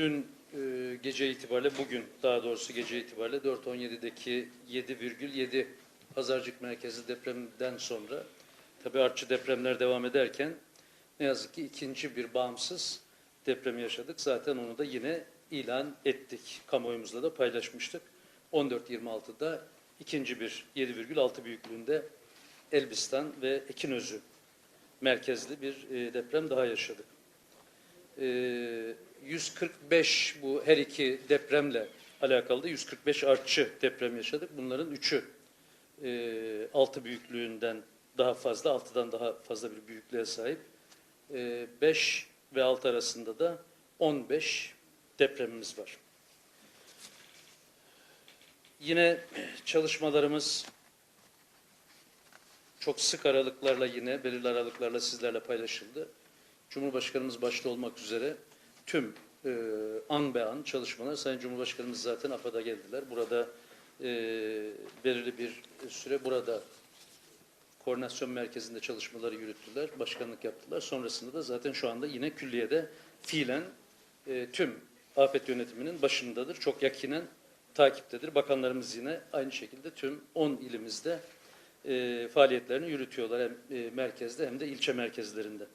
Dün e, gece itibariyle, bugün daha doğrusu gece itibariyle 4.17'deki 7,7 Pazarcık merkezi depreminden sonra tabii artçı depremler devam ederken ne yazık ki ikinci bir bağımsız deprem yaşadık. Zaten onu da yine ilan ettik. Kamuoyumuzla da paylaşmıştık. 14.26'da ikinci bir 7,6 büyüklüğünde Elbistan ve Ekinözü merkezli bir e, deprem daha yaşadık. E, 145 bu her iki depremle alakalı da 145 artçı deprem yaşadık. Bunların üçü e, 6 büyüklüğünden daha fazla, 6'dan daha fazla bir büyüklüğe sahip. 5 ve 6 arasında da 15 depremimiz var. Yine çalışmalarımız çok sık aralıklarla yine belirli aralıklarla sizlerle paylaşıldı. Cumhurbaşkanımız başta olmak üzere tüm e, an be an çalışmalar Sayın Cumhurbaşkanımız zaten AFAD'a geldiler. Burada e, belirli bir süre burada koordinasyon merkezinde çalışmaları yürüttüler, başkanlık yaptılar. Sonrasında da zaten şu anda yine külliyede fiilen e, tüm afet yönetiminin başındadır. Çok yakinen takiptedir. Bakanlarımız yine aynı şekilde tüm 10 ilimizde e, faaliyetlerini yürütüyorlar hem e, merkezde hem de ilçe merkezlerinde.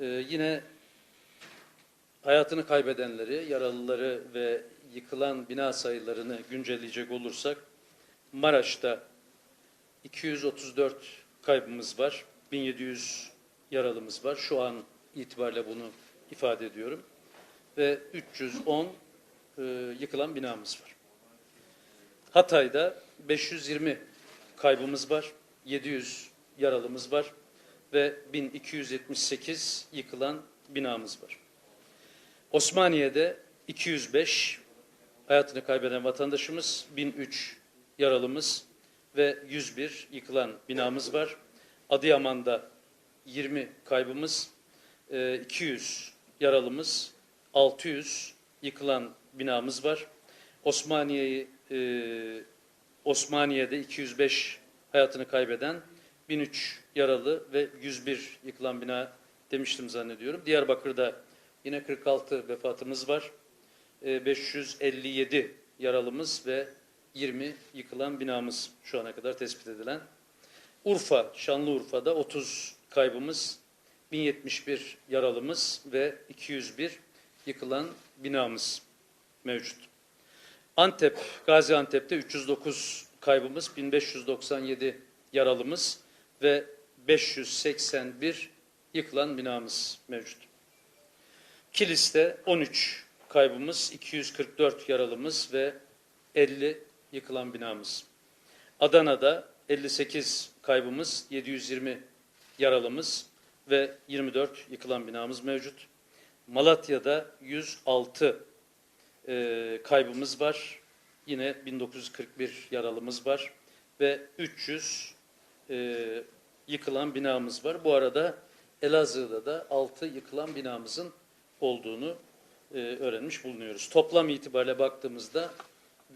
E, yine hayatını kaybedenleri, yaralıları ve yıkılan bina sayılarını güncelleyecek olursak Maraş'ta 234 kaybımız var, 1700 yaralımız var. Şu an itibariyle bunu ifade ediyorum. Ve 310 e, yıkılan binamız var. Hatay'da 520 kaybımız var, 700 yaralımız var ve 1278 yıkılan binamız var. Osmaniye'de 205 hayatını kaybeden vatandaşımız, 1003 yaralımız ve 101 yıkılan binamız var. Adıyaman'da 20 kaybımız, e, 200 yaralımız, 600 yıkılan binamız var. Osmaniye'yi e, Osmaniye'de 205 hayatını kaybeden, 1003 yaralı ve 101 yıkılan bina demiştim zannediyorum. Diyarbakır'da yine 46 vefatımız var. E, 557 yaralımız ve 20 yıkılan binamız şu ana kadar tespit edilen. Urfa, Şanlıurfa'da 30 kaybımız, 1071 yaralımız ve 201 yıkılan binamız mevcut. Antep, Gaziantep'te 309 kaybımız, 1597 yaralımız ve 581 yıkılan binamız mevcut. Kilis'te 13 kaybımız, 244 yaralımız ve 50 yıkılan binamız. Adana'da 58 kaybımız, 720 yaralımız ve 24 yıkılan binamız mevcut. Malatya'da 106 e, kaybımız var. Yine 1941 yaralımız var ve 300 e, yıkılan binamız var. Bu arada Elazığ'da da 6 yıkılan binamızın olduğunu e, öğrenmiş bulunuyoruz. Toplam itibariyle baktığımızda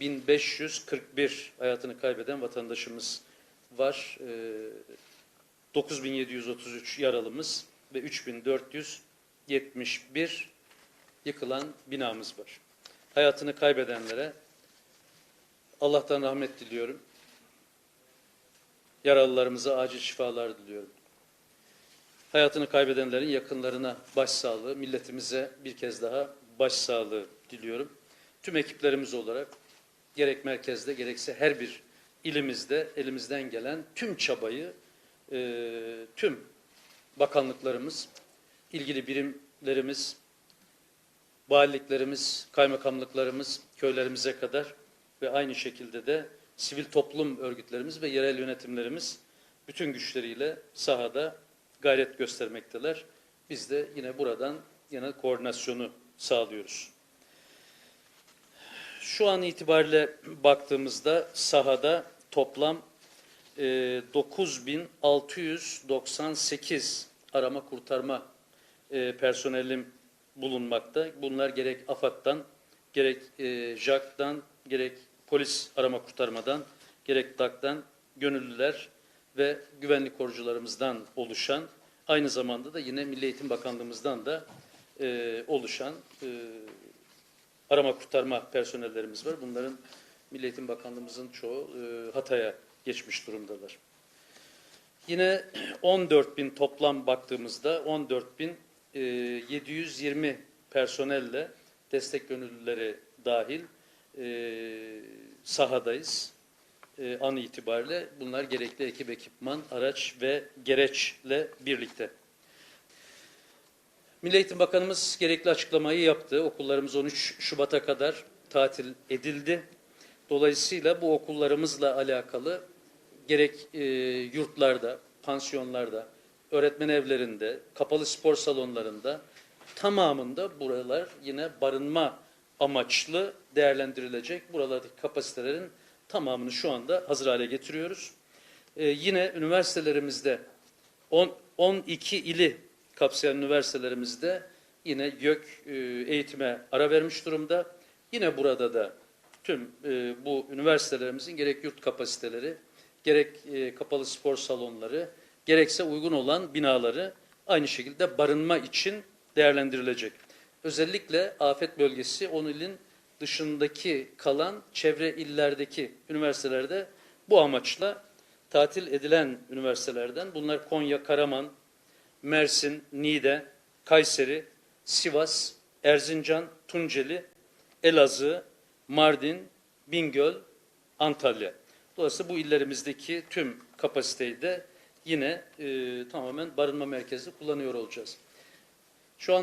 1541 hayatını kaybeden vatandaşımız var. E, 9733 yaralımız ve 3471 yıkılan binamız var. Hayatını kaybedenlere Allah'tan rahmet diliyorum. Yaralılarımıza acil şifalar diliyorum. Hayatını kaybedenlerin yakınlarına başsağlığı, milletimize bir kez daha başsağlığı diliyorum. Tüm ekiplerimiz olarak gerek merkezde gerekse her bir ilimizde elimizden gelen tüm çabayı e, tüm bakanlıklarımız, ilgili birimlerimiz, valiliklerimiz, kaymakamlıklarımız, köylerimize kadar ve aynı şekilde de sivil toplum örgütlerimiz ve yerel yönetimlerimiz bütün güçleriyle sahada gayret göstermekteler. Biz de yine buradan yine koordinasyonu sağlıyoruz. Şu an itibariyle baktığımızda sahada toplam e, 9698 arama kurtarma e, personelim bulunmakta. Bunlar gerek AFAD'dan, gerek e, JAK'tan, gerek polis arama kurtarmadan, gerek DAK'tan gönüllüler ve güvenlik korucularımızdan oluşan, aynı zamanda da yine Milli Eğitim Bakanlığımızdan da e, oluşan e, arama kurtarma personellerimiz var. Bunların Milli Eğitim Bakanlığımızın çoğu e, Hatay'a geçmiş durumdalar. Yine 14 bin toplam baktığımızda 14 bin e, 720 personelle destek gönüllüleri dahil e, sahadayız. E, an itibariyle bunlar gerekli ekip, ekipman, araç ve gereçle birlikte. Milli Eğitim Bakanımız gerekli açıklamayı yaptı. Okullarımız 13 Şubat'a kadar tatil edildi. Dolayısıyla bu okullarımızla alakalı gerek e, yurtlarda, pansiyonlarda, öğretmen evlerinde, kapalı spor salonlarında tamamında buralar yine barınma amaçlı değerlendirilecek. Buralardaki kapasitelerin tamamını şu anda hazır hale getiriyoruz. E, yine üniversitelerimizde 10, 12 ili kapsayan üniversitelerimizde yine YÖK e, eğitime ara vermiş durumda. Yine burada da tüm e, bu üniversitelerimizin gerek yurt kapasiteleri, gerek e, kapalı spor salonları, gerekse uygun olan binaları aynı şekilde barınma için değerlendirilecek. Özellikle afet bölgesi 10 ilin dışındaki kalan çevre illerdeki üniversitelerde bu amaçla tatil edilen üniversitelerden bunlar Konya, Karaman, Mersin, Niğde, Kayseri, Sivas, Erzincan, Tunceli, Elazığ, Mardin, Bingöl, Antalya. Dolayısıyla bu illerimizdeki tüm kapasiteyi de yine e, tamamen barınma merkezi kullanıyor olacağız.